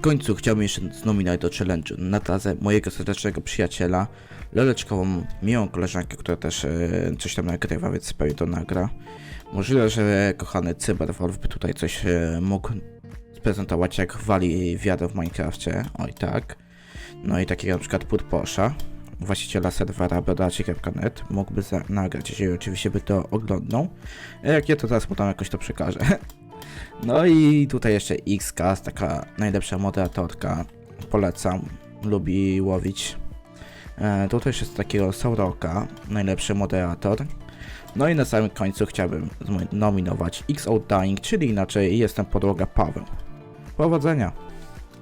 końcu chciałbym jeszcze znominować do challenge'u Natazę, mojego serdecznego przyjaciela, leleczkową, miłą koleżankę, która też e, coś tam nagrywa, więc pewnie to nagra. Możliwe, że kochany Cyberwolf by tutaj coś e, mógł sprezentować, jak wali wiadę w Minecrafcie, oj tak. No i takiego na przykład Purposza, właściciela serwera brodacie.net, mógłby nagrać, jeżeli oczywiście by to oglądał. A Jak nie, to teraz mu tam jakoś to przekażę. No i tutaj jeszcze Xcast, taka najlepsza moderatorka, polecam, lubi łowić. E, tutaj jeszcze jest takiego Sauroka, najlepszy moderator. No i na samym końcu chciałbym nominować XO Dying, czyli inaczej jestem podłoga Paweł. Powodzenia!